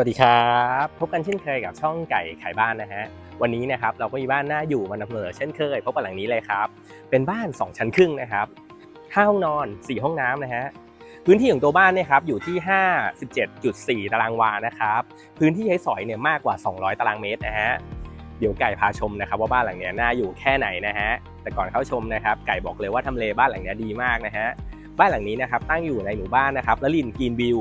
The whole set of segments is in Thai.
สวัสดีครับพบกันเช่นเคยกับช่องไก่ขายบ้านนะฮะวันนี้นะครับเราก็มีบ้านน่าอยู่มานำเสนอเช่นเคยพบกันหลังนี้เลยครับ เป็นบ้าน 2 ชั้นครึ่งนะครับห้าห้องนอน 4 ห้องน้ำนะฮะพื้นที่ของตัวบ้านเนี่ยครับอยู่ที่ 57.4 ตารางวานะครับพื้นที่ใช้สอยเนี่ยมากกว่า 200 ตารางเมตรนะฮะเดี๋ยวไก่พาชมนะครับว่าบ้านหลังเนี้ยน่าอยู่แค่ไหนนะฮะแต่ก่อนเข้าชมนะครับไก่บอกเลยว่าทำเลบ้านหลังเนี้ยดีมากนะฮะบ้านหลังนี้นะครับตั้งอยู่ในหมู่บ้านนะครับละลินกรีนวิว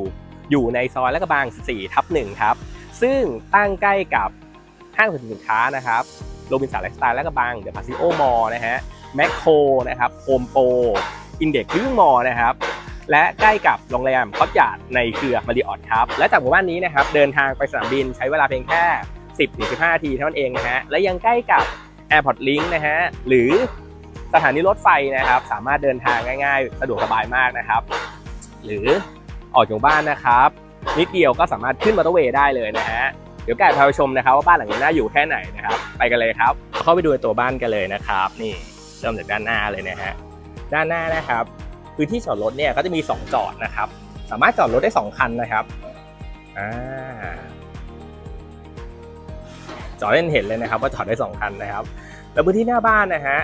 อยู่ในซอยและกระบัง 4 ทับ1ครับ ซึ่งตั้งใกล้กับห้างสรรพสินค้านะครับโรบินสันไลฟ์สไตล์และกระบัง เดอะพาซิโอมอลนะฮะแมคโครนะครับโฮมโปรอินเด็กซ์วิ่งมอลนะครับและใกล้กับโรงแรมคอตยาดในเครือมาริออทครับ และจากหมู่บ้านนี้นะครับเดินทางไปสนามบินใช้เวลาเพียงแค่ 10-15นาทีเท่านั้นเองนะฮะและยังใกล้กับ Airport Link นะฮะหรือสถานีรถไฟนะครับ สามารถเดินทางง่าย ๆ สะดวกสบายมากนะครับ หรือ ออกจากบ้านนะครับนิดเดียวก็สามารถขึ้นมอเตอร์เวย์ได้เลยนะฮะเดี๋ยวไก่พาไปชมนะครับว่าบ้านหลังนี้น่าอยู่แค่ไหนนะครับไปกันเลยครับ เข้าไปดูในตัวบ้านกันเลยนะครับ นี่เริ่มจากด้านหน้าเลยนะฮะด้านหน้านะครับพื้นที่จอดรถเนี่ยก็จะมี 2 จอดนะครับ สามารถจอดรถได้ 2 คันนะครับอ่าจอดเล่นเห็นเลยนะครับ ว่าจอดได้ 2 คันนะครับ แล้วพื้นที่หน้าบ้านนะฮะ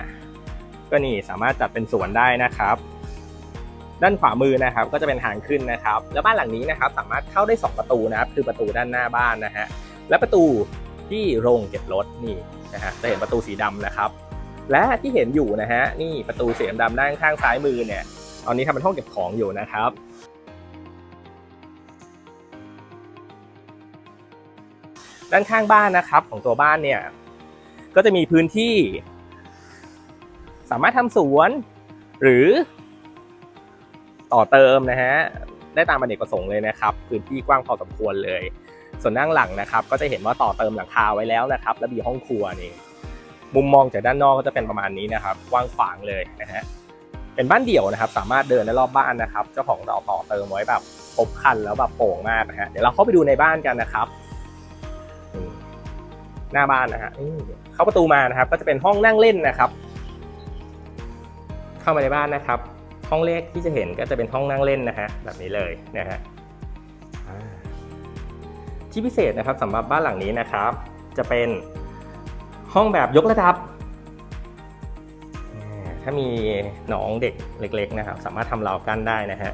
ก็นี่สามารถจัดเป็นสวนได้นะครับ ด้านขวามือนะครับก็จะเป็นทางขึ้นนะครับ แล้วบ้านหลังนี้นะครับสามารถเข้าได้ 2 ประตูนะครับคือประตูด้านหน้าบ้านนะฮะและประตูที่โรงเก็บรถนี่นะฮะจะเห็นประตูสีดำนะครับ และที่เห็นอยู่นะฮะนี่ประตูสีดำด้านข้างซ้ายมือเนี่ยตอนนี้ทำเป็นห้องเก็บของอยู่นะครับด้านข้างบ้านนะครับของตัวบ้านเนี่ยก็จะมีพื้นที่ สามารถทำสวน หรือ ต่อเติมนะฮะได้ตามอเนกประสงค์เลยนะครับพื้นที่กว้างพอสมควรเลย ส่วนด้านหลังนะครับ ก็จะเห็นว่าต่อเติมหลังคาไว้แล้วนะครับและมีห้องครัวนี่มุมมองจากด้านนอกก็จะเป็นประมาณนี้นะครับกว้างขวางเลยนะฮะเป็นบ้านเดี่ยวนะครับ สามารถเดินได้รอบบ้านนะครับ เจ้าของเราต่อเติมไว้แบบครบคันแล้วแบบโป่งมากนะฮะเดี๋ยวเราเข้าไปดูในบ้านกันนะครับหน้าบ้านนะฮะเข้าประตูมานะครับ ก็จะเป็นห้องนั่งเล่นนะครับ เข้ามาในบ้านนะครับ ห้องเลขที่จะเห็นก็จะเป็นห้องนั่งเล่นนะฮะแบบนี้เลยนะฮะที่พิเศษนะครับสำหรับบ้านหลังนี้นะครับ จะเป็นห้องแบบยกระดับ ถ้ามีน้องเด็กเล็กๆนะครับ สามารถทำราวกั้นได้นะฮะ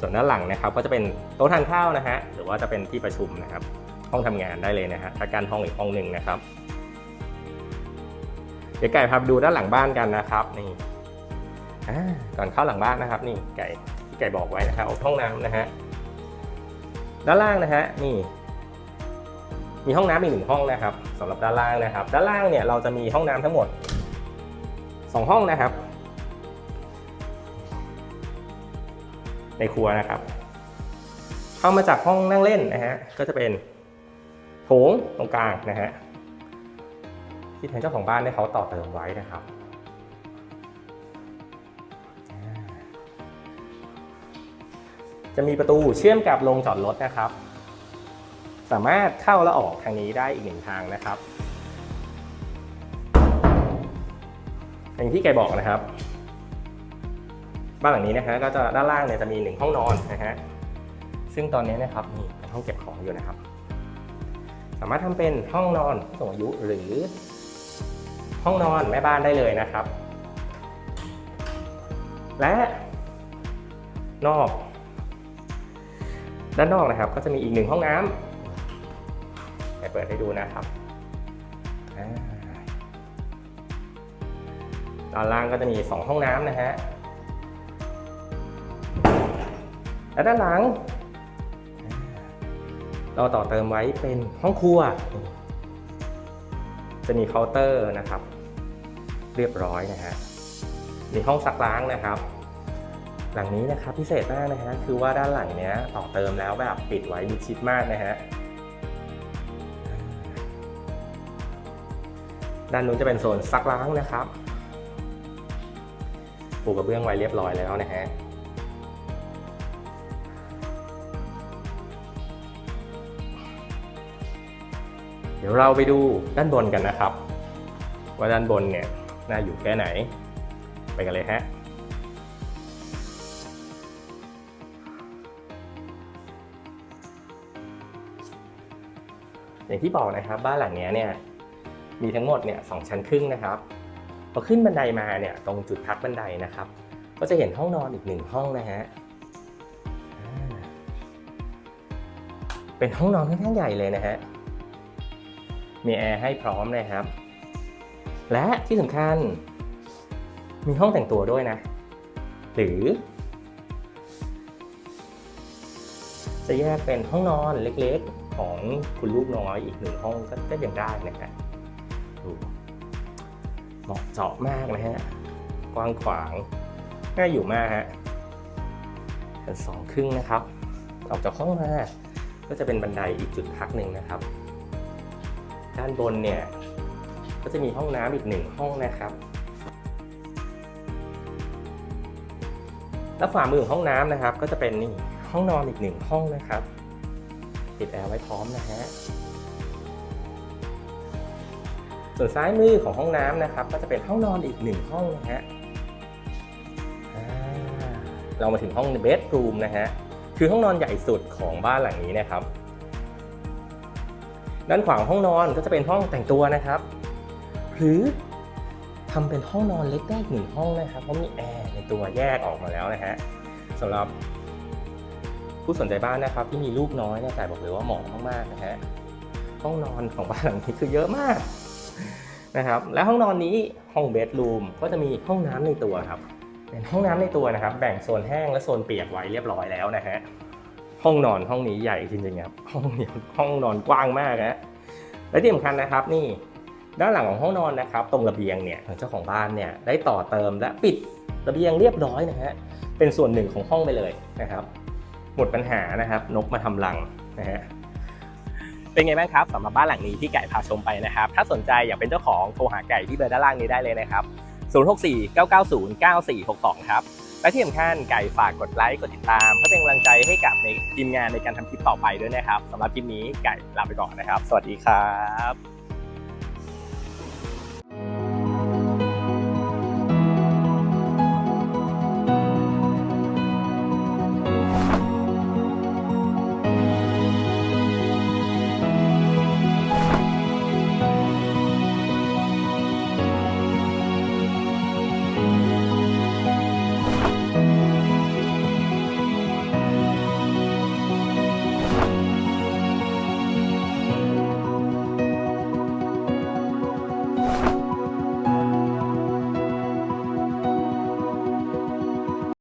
ส่วนด้านหลังนะครับก็จะเป็นโต๊ะทานข้าวนะฮะหรือว่าจะเป็นที่ประชุมนะครับ ห้องทำงานได้เลยนะฮะถ้าการห้องอีกห้องหนึ่งนะครับ เดี๋ยวไก่พาไปดูด้านหลังบ้านกันนะครับนี่ก่อนเข้าหลังบ้านนะครับ นี่ไก่ที่ไก่บอกไว้นะครับเอาห้องน้ำนะฮะด้านล่างนะฮะนี่ มีห้องน้ำอีกหนึ่งห้องนะครับสำหรับด้านล่างนะครับ ด้านล่างเนี่ยเราจะมีห้องน้ำทั้งหมดสองห้องนะครับ ในครัวนะครับ เข้ามาจากห้องนั่งเล่นนะฮะก็จะเป็นโถงตรงกลางนะฮะ ที่ทางเจ้าของบ้านได้เขาต่อเติมไว้นะครับจะมีประตูเชื่อมกับโรงจอดรถนะครับ สามารถเข้าและออกทางนี้ได้อีกหนึ่งทางนะครับ อย่างที่ไกบอกนะครับ บ้านหลังนี้นะฮะก็จะด้านล่างเนี่ยจะมีหนึ่งห้องนอนนะฮะซึ่งตอนนี้นะครับนี่เป็นห้องเก็บของอยู่นะครับ สามารถทำเป็นห้องนอนผู้สูงอายุหรือ ห้องนอนแม่บ้านได้เลยนะครับ และนอก ด้านนอกนะครับ ก็จะมีอีกหนึ่งห้องน้ำไปเปิดให้ดูนะครับด้านล่างก็จะมีสองห้องน้ำนะฮะและด้านหลัง เราต่อเติมไว้เป็นห้องครัว จะมีเคาน์เตอร์นะครับ เรียบร้อยนะฮะมีห้องซักล้างนะครับ หลังนี้นะครับพิเศษมากนะฮะคือว่าด้านหลังเนี้ยต่อเติมแล้วแบบปิดไว้มิดชิดมากนะฮะด้านนู้นจะเป็นโซนซักล้างนะครับปูกระเบื้องไว้เรียบร้อยแล้วนะฮะ เดี๋ยวเราไปดูด้านบนกันนะครับ ว่าด้านบนเนี่ยน่าอยู่แค่ไหน ไปกันเลยฮะอย่างที่บอกนะครับบ้านหลังนี้เนี่ยมีทั้งหมดเนี่ยสชั้นครึ่งนะครับพอขึ้นบันไดมาเนี่ยตรงจุดพักบันไดนะครับ ก็จะเห็นห้องนอนอีกหนึ่งห้องนะฮะเป็นห้องนอนค่อนข้างใหญ่เลยนะฮะ มีแอร์ให้พร้อมนะครับ และที่สำคัญ มีห้องแต่งตัวด้วยนะ หรือ จะแยกเป็นห้องนอนเล็กๆ ของคุณลูกน้อยอีกหนึ่งห้องก็ยังได้นะฮะดูเหมาะเจาะมากนะฮะ กว้างขวาง น่าอยู่มากฮะชั้นสองครึ่งนะครับ ออกจากห้องมา ก็จะเป็นบันไดอีกจุดพักหนึ่งนะครับ ด้านบนเนี่ยก็จะมีห้องน้ำอีกหนึ่งห้องนะครับ แล้วฝ่ามือของห้องน้ำนะครับ ก็จะเป็นนี่ห้องนอนอีกหนึ่งห้องนะครับ ติดแอร์ไว้พร้อมนะฮะส่วนซ้ายมือของห้องน้ำนะครับ ก็จะเป็นห้องนอนอีกหนึ่งห้องนะฮะเรามาถึงห้องเบดรูมนะฮะ คือห้องนอนใหญ่สุดของบ้านหลังนี้นะครับ ด้านขวางห้องนอนก็จะเป็นห้องแต่งตัวนะครับ หรือทำเป็นห้องนอนเล็กได้หนึ่งห้องนะครับเพราะมีแอร์ในตัวแยกออกมาแล้วนะฮะสำหรับผู้สนใจบ้านนะครับ ที่มีลูกน้อยเนี่ยแต่บอกเลยว่าเหมาะมากๆนะฮะห้องนอนของบ้านหลังนี้คือเยอะมากนะครับและห้องนอนนี้ห้องเบดรูมก็จะมีห้องน้ำในตัวครับ เป็นห้องน้ำในตัวนะครับ แบ่งโซนแห้งและโซนเปียกไว้เรียบร้อยแล้วนะฮะ ห้องนอนห้องนี้ใหญ่จริงๆครับห้องนี้ห้องนอนกว้างมากนะและที่สำคัญนะครับนี่ด้านหลังของห้องนอนนะครับ ตรงระเบียงเนี่ยเจ้าของบ้านเนี่ยได้ต่อเติมและปิดระเบียงเรียบร้อยนะฮะเป็นส่วนหนึ่งของห้องไปเลยนะครับ หมดปัญหานะครับ นกมาทำรังนะฮะเป็นไงบ้างครับสำหรับบ้านหลังนี้ที่ไก่พาชมไปนะครับ ถ้าสนใจอยากเป็นเจ้าของโทรหาไก่ที่เบอร์ด้านล่างนี้ได้เลยนะครับ 064 990 9462 ครับ และที่สำคัญไก่ฝากกดไลค์กดติดตามเพื่อเป็นกำลังใจให้กับในทีมงานในการทำคลิปต่อไปด้วยนะครับสำหรับคลิปนี้ไก่ลาไปก่อนนะครับ สวัสดีครับ